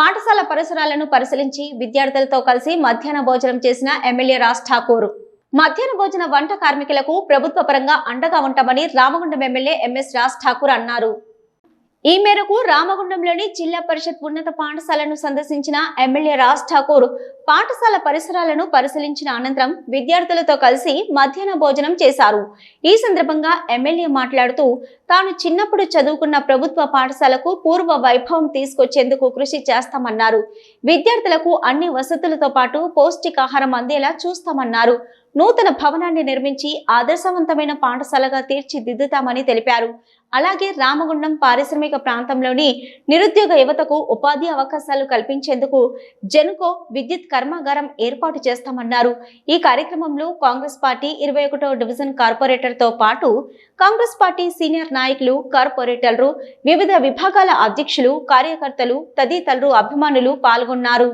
పాఠశాల పరిసరాలను పరిశీలించి విద్యార్థులతో కలిసి మధ్యాహ్న భోజనం చేసిన ఎమ్మెల్యే రాజ్ ఠాకూర్. మధ్యాహ్న భోజన వంట కార్మికులకు ప్రభుత్వ పరంగా అండగా ఉంటామని Ramagundam MLA M S Raj Thakur అన్నారు. ఈ మేరకు రామగుండంలోని జిల్లా పరిషత్ ఉన్నత పాఠశాలను సందర్శించిన ఎమ్మెల్యే రాజ్ ఠాకూర్ పాఠశాల పరిసరాలను పరిశీలించిన అనంతరం విద్యార్థులతో కలిసి మధ్యాహ్న భోజనం చేశారు. ఈ సందర్భంగా ఎమ్మెల్యే మాట్లాడుతూ తాను చిన్నప్పుడు చదువుకున్న ప్రభుత్వ పాఠశాలకు పూర్వ వైభవం తీసుకొచ్చేందుకు కృషి చేస్తామన్నారు. విద్యార్థులకు అన్ని వసతులతో పాటు పౌష్టికాహారం అందేలా చూస్తామన్నారు. నూతన భవనాన్ని నిర్మించి ఆదర్శవంతమైన పాఠశాలగా తీర్చిదిద్దుతామని తెలిపారు. అలాగే రామగుండం పారిశ్రామిక ప్రాంతంలోని నిరుద్యోగ యువతకు ఉపాధి అవకాశాలు కల్పించేందుకు జెన్కో విద్యుత్ కర్మాగారం ఏర్పాటు చేస్తామన్నారు. ఈ కార్యక్రమంలో కాంగ్రెస్ పార్టీ ఇరవై ఒకటో డివిజన్ కార్పొరేటర్తో పాటు కాంగ్రెస్ పార్టీ సీనియర్ నాయకులు కార్పొరేటర్లు వివిధ విభాగాల అధ్యక్షులు కార్యకర్తలు తదితరులు అభిమానులు పాల్గొన్నారు.